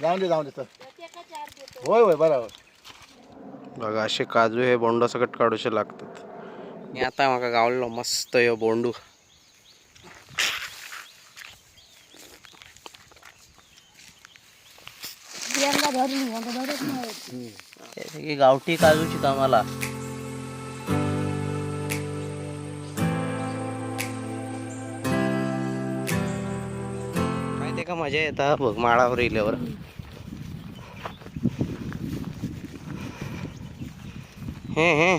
जाऊन दे जाऊन दे सर होय होय बरोबर. बघा असे काजू हे बोंडा सकट काढूशे लागतात. आणि आता म्हाका गावलो मस्त हे बोंडू. ही गावठी काजूची कामाला. मजा येता बघ माळावर इल्यावर. हे हे.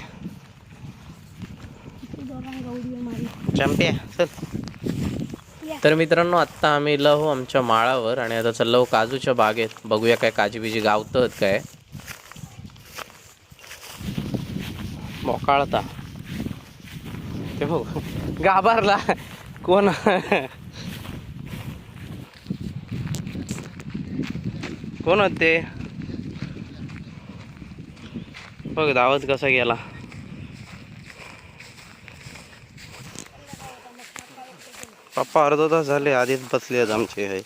चंप्या चल. तर मित्रांनो आत्ता आम्ही इलो आहो आमच्या माळावर आणि आता चाललो काजूच्या बागेत. बघूया काय काजी बिजी गावतात काय. मोकाळता. ते बघ. गाभारला. कोण? कोण होत ते? बघ धावत कसा गेला. पप्पा अर्धा तास झाले आधीच बसले आहेत आमचे हे.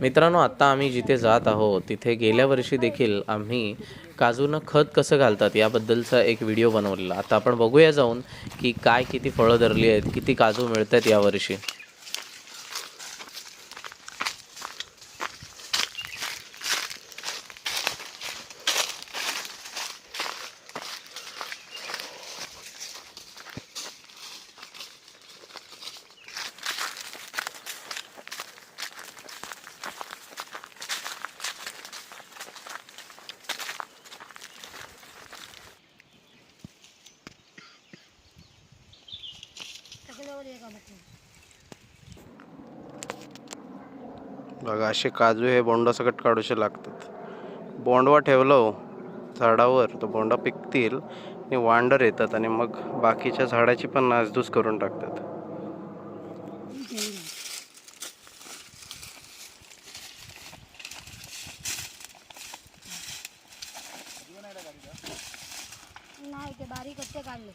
मित्रांनो आता आम्ही जिथे जात आहोत तिथे गेल्या वर्षी देखील आम्ही काजूनं खत कसं घालतात याबद्दलचा एक व्हिडिओ बनवलेला. आता आपण बघूया जाऊन की काय किती फळं धरली आहेत किती काजू मिळत आहेत यावर्षी. बघा असे काजू हे बोंडासकट काढूचे काढूशे लागतात. बोंडवा ठेवलं हो, झाडावर तो बोंडा पिकतील आणि वांडर येतात आणि मग बाकीच्या झाडाची पण नासधूस करून टाकतात. नाही ते बारीक काढले.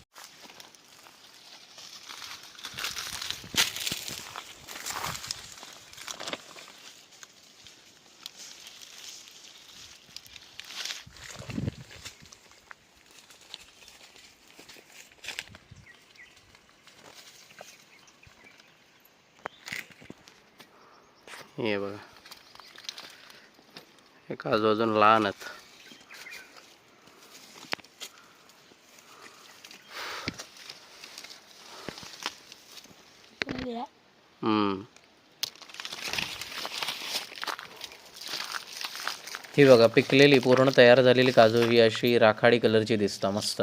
हे बघा. हे काजू अजून लहान आहेत. हम्म. ही बघा पिकलेली पूर्ण तयार झालेली काजू ही अशी राखाडी कलरची दिसता मस्त.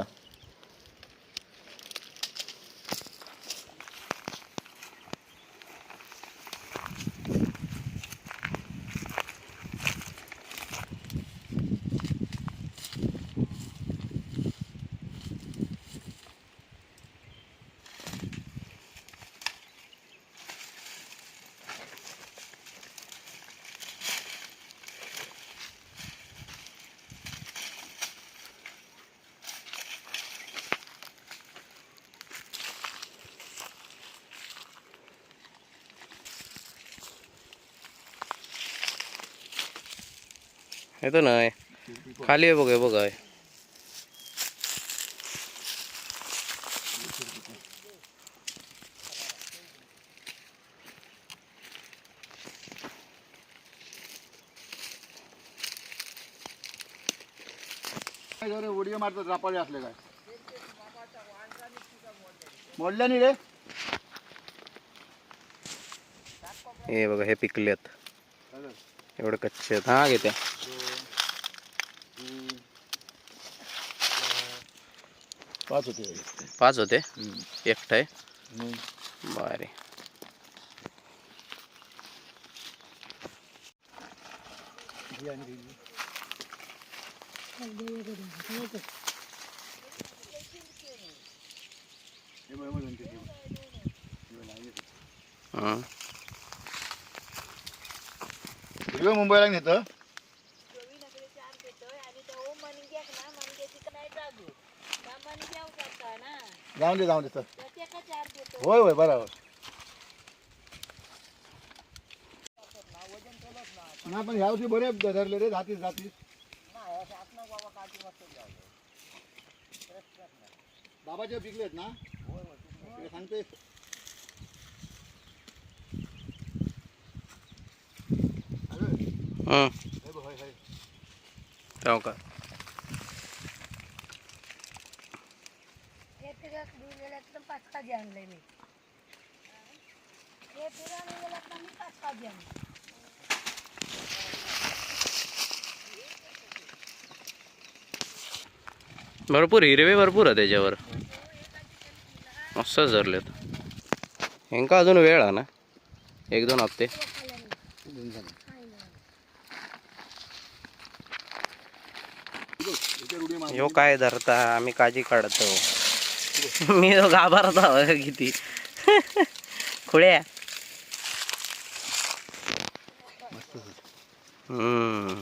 येतो ना खाली आहे बघ हे बघ आहे. काय उडी मारतात रापाळे असले काय? मोडल्या नाही रे. हे बघा हे पिकलेत. एवढे कच्चे आहेत. हा घेत्या पाच होते पाच होते? एकटा आहे. बारे. हे मुंबईला नेतं. जाऊन दे जाऊन दे सर होय होय बरोबर. ना पण ह्या वर्षी बरे धरले रे जातीस जातीस. बाबाचे पिकलेत ना? सांगते. अरे, हं, हे बघ, हे, हे. हो का हे फिरत गेल्यात पाच काजी आणले मी हे फिरायला गेल्यात मी पाच काजी आणले भरपूर हिरवे भरपूर आहे त्याच्यावर. मस्त झरलेत. हेंका अजून वेळ आहे ना? एक दोन हप्ते. यो ह्यो काय धरता? आम्ही काळजी काढतो. मी तो घाबरता किती. खुळ्या. हम्म.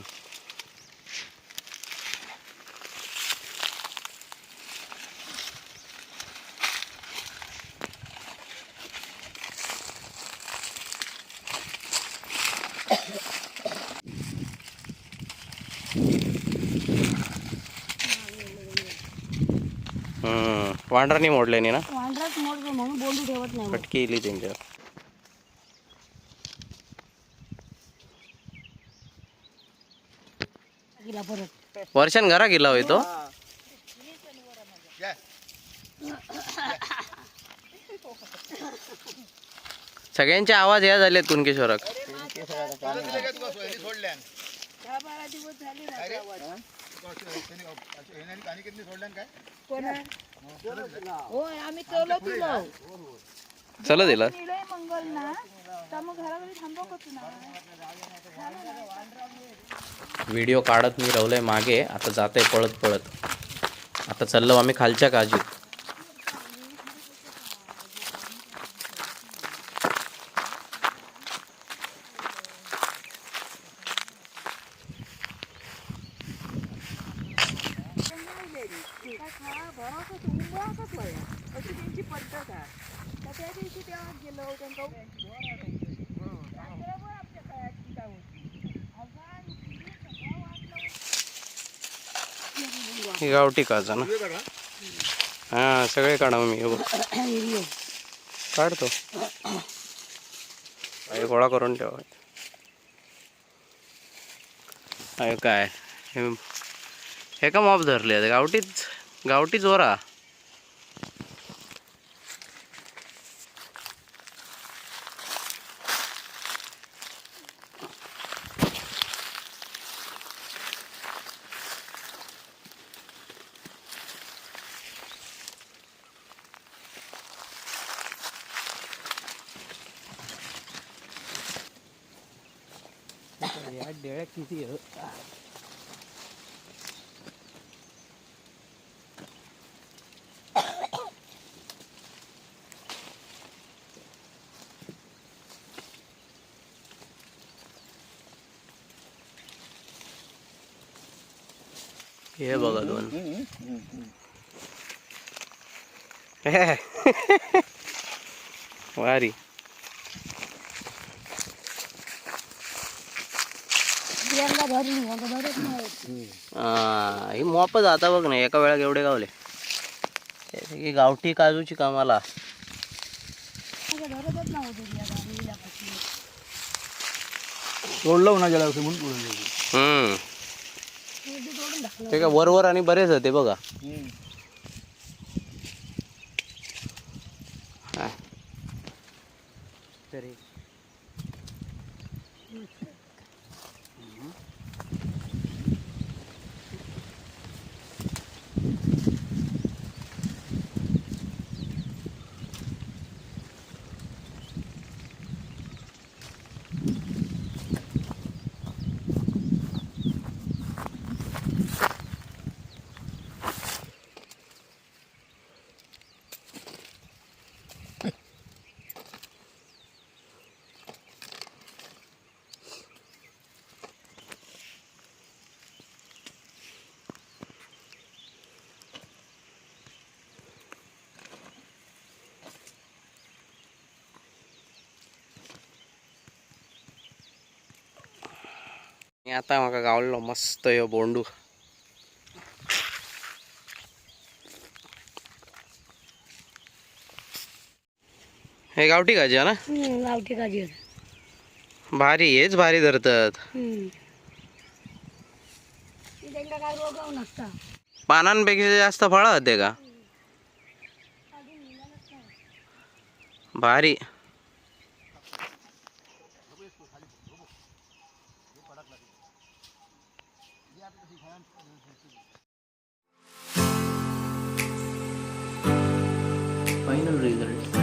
हम्म वांढरानी मोडल्याने ना? वांढराच मोडतो म्हणून बोलू ठेवत नाही फटकी इली त्यांच्यावर गेला परत वर्षान घरा गेला होय तो. सगळ्यांचे आवाज या झालेत कुणकेश्वराक? चालत दिलं होय आम्ही चला दिला. मंगल ना तर मग घराघरी थांबव ना व्हिडिओ काढत मी रवलंय मागे आता जाते पळत पळत. आता चाललो आम्ही खालच्या काजीत. ही गावठी काजा ना. हा सगळे काढा मी काढतो. हे गोळा करून ठेवा. अरे काय? हे मॉप धरले आहेत गावठीच गावठी चोरा डेळ्या किती हे बघा दोन. वारी. हा, ही मॉपच आता बघ ना एका वेळा एवढे गावले. हे की गावठी काजूची कामाला. सोडलं ना गेल्या वर्षी म्हणून ते काय वरवर आणि बरेच होते बघा. हा. आता म्हाका गावलो मस्त ह्यो बोंडू. हे गावठी काजी हा ना? गावठी काजी भारी हेच भारी धरतात. पानांपेक्षा जास्त फळं होते का? भारी. Final result.